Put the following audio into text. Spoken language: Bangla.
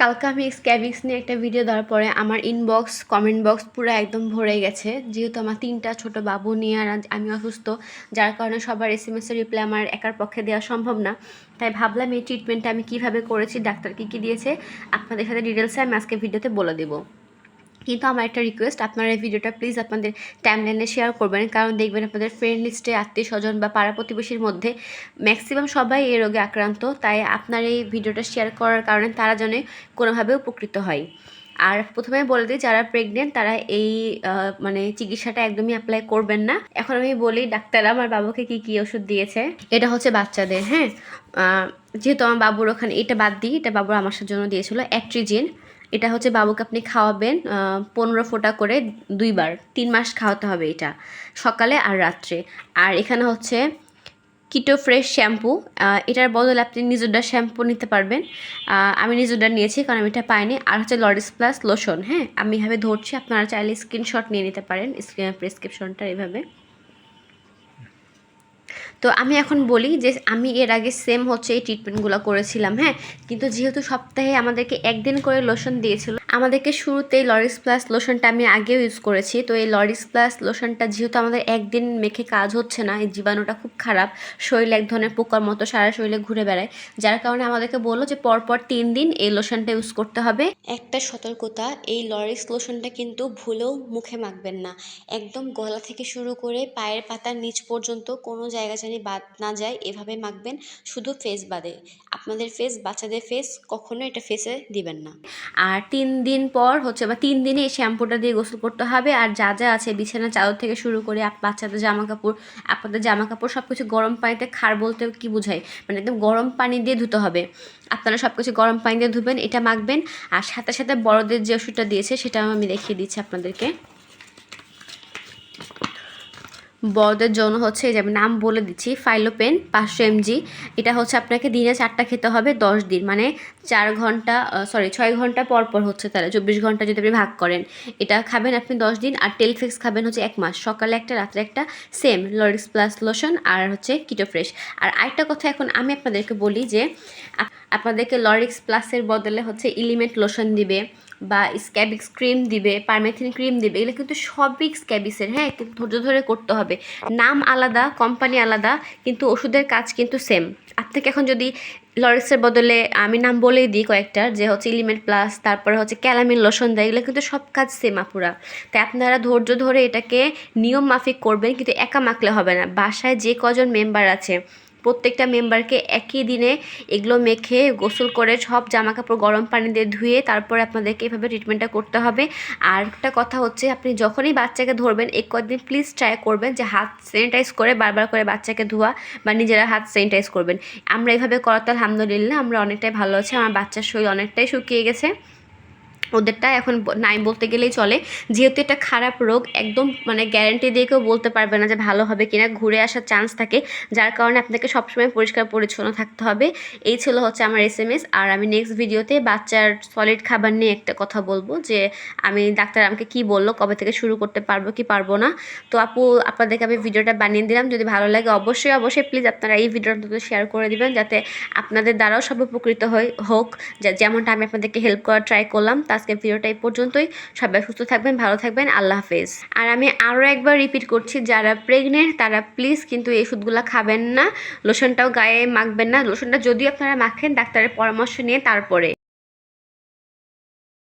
কালকে আমি স্ক্যাবিক্স নিয়ে একটা ভিডিও দেওয়ার পরে আমার ইনবক্স কমেন্ট বক্স পুরো একদম ভরে গেছে। যেহেতু আমার তিনটা ছোট বাবু নিয়ে আর আমি অসুস্থ, যার কারণে সবার এস এম এসের রিপ্লাই আমার একার পক্ষে দেওয়া সম্ভব না। তাই ভাবলাম এই ট্রিটমেন্টটা আমি কীভাবে করেছি, ডাক্তার কী কী দিয়েছে, আপনাদের সাথে ডিটেলসে আমি আজকে ভিডিওতে বলে দেবো। কিন্তু আমার একটা রিকোয়েস্ট আপনারা এই ভিডিওটা প্লিজ আপনাদের টাইমলাইনে শেয়ার করবেন, কারণ দেখবেন আপনাদের ফ্রেন্ড লিস্টে আত্মীয় স্বজন বা পাড়া প্রতিবেশীর মধ্যে ম্যাক্সিমাম সবাই এই রোগে আক্রান্ত, তাই আপনার এই ভিডিওটা শেয়ার করার কারণে তারা যেন কোনোভাবে উপকৃত হয়। আর প্রথমে বলে দিই, যারা প্রেগনেন্ট তারা এই মানে চিকিৎসাটা একদমই অ্যাপ্লাই করবেন না। এখন আমি বলি, ডাক্তার আমার বাবুকে কি কি ওষুধ দিয়েছে, এটা হচ্ছে বাচ্চাদের হ্যাঁ? যেহেতু আমার বাবুর ওখানে, এটা বাদ দিই, এটা বাবুর আমার জন্য দিয়েছিল অ্যাট্রিজিন এটা হচ্ছে বাবুকে আপনি খাওয়াবেন পনেরো ফোঁটা করে দুইবার, তিন মাস খাওয়াতে হবে এটা, সকালে আর রাত্রে। আর এখানে হচ্ছে কিটো ফ্রেশ শ্যাম্পু এটার বদলে আপনি নিজুডার শ্যাম্পু নিতে পারবেন। আমি নিজুডার নিয়েছি কারণ আমি এটা পাইনি। আর হচ্ছে লরিস প্লাস লোশন হ্যাঁ? আমি এভাবে ধরছি, আপনারা চাইলে স্ক্রিনশট নিয়ে নিতে পারেন প্রেসক্রিপশনটা এভাবে। তো আমি এখন বলি যে আমি এর আগে সেম হচ্ছে এই ট্রিটমেন্টগুলো করেছিলাম হ্যাঁ? কিন্তু যেহেতু সপ্তাহে আমাদেরকে একদিন করে লোশন দিয়েছিল আমাদেরকে শুরুতেই লরিস প্লাস লোশনটা আমি আগেও ইউজ করেছি। তো এই লরিস প্লাস লোশনটা যেহেতু আমাদের একদিন মেখে কাজ হচ্ছে না, এই জীবাণুটা খুব খারাপ, শরীরে এক ধরনের পোকার মতো সারা শরীরে ঘুরে বেড়ায়। যার কারণে আমাদেরকে বলল যে পরপর তিন দিন এই লোশনটা ইউজ করতে হবে। একটা সতর্কতা, এই লরিস লোশনটা কিন্তু ভুলেও মুখে মাখবেন না। একদম গলা থেকে শুরু করে পায়ের পাতার নিচ পর্যন্ত কোনো জায়গা জানি বাদ না যায়, এভাবে মাখবেন, শুধু ফেস বাদে। আপনাদের ফেস বাচ্চাদের ফেস কখনো এটা ফেসে দিবেন না। আর তিন দিন পর হচ্ছে বা তিন দিনে এই শ্যাম্পুটা দিয়ে গোসল করতে হবে। আর যা যা আছে, বিছানা, চাদর থেকে শুরু করে বাচ্চাদের জামা কাপড় আপনাদের জামা কাপড় সব কিছু গরম পানিতে খার বলতে কি বোঝায়? মানে একদম গরম পানি দিয়ে ধুতে হবে। আপনারা সব কিছু গরম পানি দিয়ে ধুবেন, এটা মাখবেন। আর সাথে সাথে বড়দের যে ওষুধটা দিয়েছে সেটা আমি দেখিয়ে দিচ্ছি আপনাদেরকে। বড়দের জন্য হচ্ছে যে নাম বলে দিচ্ছি ফাইলোপেন পাঁচশো এমজি এটা হচ্ছে আপনাকে দিনে চারটা খেতে হবে দশ দিন মানে চার ঘণ্টা সরি ছয় ঘণ্টা পর পর হচ্ছে তাহলে, চব্বিশ ঘণ্টা যদি আপনি ভাগ করেন। এটা খাবেন আপনি দশ দিন, আর টেলফিক্স খাবেন হচ্ছে এক মাস, সকালে একটা, রাত্রে একটা সেম লরিক্স প্লাস লোশন আর হচ্ছে কিটো ফ্রেশ আর আরেকটা কথা এখন আমি আপনাদেরকে বলি যে, আপ- আপনাদেরকে লরিক্স প্লাসের বদলে হচ্ছে ইলিমেন্ট লোশন দিবে। বা স্ক্যাবিক্স ক্রিম দিবে পারমেথিন ক্রিম দিবে, এগুলো কিন্তু সবই স্ক্যাবিক্সের হ্যাঁ? একটু ধৈর্য ধরে করতে হবে। নাম আলাদা কোম্পানি আলাদা, কিন্তু ওষুধের কাজ কিন্তু সেম আপনাকে এখন যদি লরেক্সের বদলে আমি নাম বলেই দিই কয়েকটার যে হচ্ছে ইলিমেন্ট প্লাস তারপরে হচ্ছে ক্যালামিন লোশন দেয়, এগুলো কিন্তু সব কাজ সেম আপুরা। তাই আপনারা ধৈর্য ধরে এটাকে নিয়ম মাফিক করবেন, কিন্তু একা মাখলে হবে না। বাসায় যে কজন মেম্বার আছে প্রত্যেকটা মেম্বারকে একই দিনে এগুলো মেখে গোসল করে সব জামা কাপড় গরম পানি দিয়ে ধুয়ে তারপরে আপনাদেরকে এইভাবে ট্রিটমেন্টটা করতে হবে। আর একটা কথা হচ্ছে, আপনি যখনই বাচ্চাকে ধরবেন, এক কদিন প্লিজ ট্রাই করবেন যে হাত স্যানিটাইজ করে বারবার করে বাচ্চাকে ধোয়া বা নিজেরা হাত স্যানিটাইজ করবেন। আমরা এইভাবে করাতে আলহামদুলিল্লাহ, আমরা অনেকটাই ভালো আছি, আমার বাচ্চার শরীর অনেকটাই শুকিয়ে গেছে। ওদেরটা এখন নাই বলতে গেলেই চলে। যেহেতু এটা খারাপ রোগ, একদম মানে গ্যারান্টি দিয়ে কেউ বলতে পারবে না যে ভালো হবে কিনা, ঘুরে আসার চান্স থাকে, যার কারণে আপনাকে সবসময় পরিষ্কার পরিচ্ছন্ন থাকতে হবে। এই ছিল হচ্ছে আমার এস এম এস আর আমি নেক্সট ভিডিওতে বাচ্চার সলিড খাবার নিয়ে একটা কথা বলব, যে আমি ডাক্তার আমাকে কি বলল, কবে থেকে শুরু করতে পারব, কি পারব না। তো আপু, আপনাদেরকে আমি ভিডিওটা বানিয়ে দিলাম। যদি ভালো লাগে অবশ্যই অবশ্যই প্লিজ আপনারা এই ভিডিওটা শেয়ার করে দিবেন, যাতে আপনাদের দ্বারাও সব উপকৃত হয় হোক। যেমনটা আমি আপনাদেরকে হেল্প করার ট্রাই করলাম তো আজকের ভিডিওটা এই পর্যন্তই। সবাই সুস্থ থাকবেন, ভালো থাকবেন, আল্লাহ হাফেজ। আর আমি আরও একবার রিপিট করছি, যারা প্রেগনেন্ট তারা প্লিজ কিন্তু এই ওষুধগুলো খাবেন না। লোশনটাও গায়ে মাখবেন না। লোশনটা যদি আপনারা মাখেন, ডাক্তারের পরামর্শ নিয়ে তারপরে।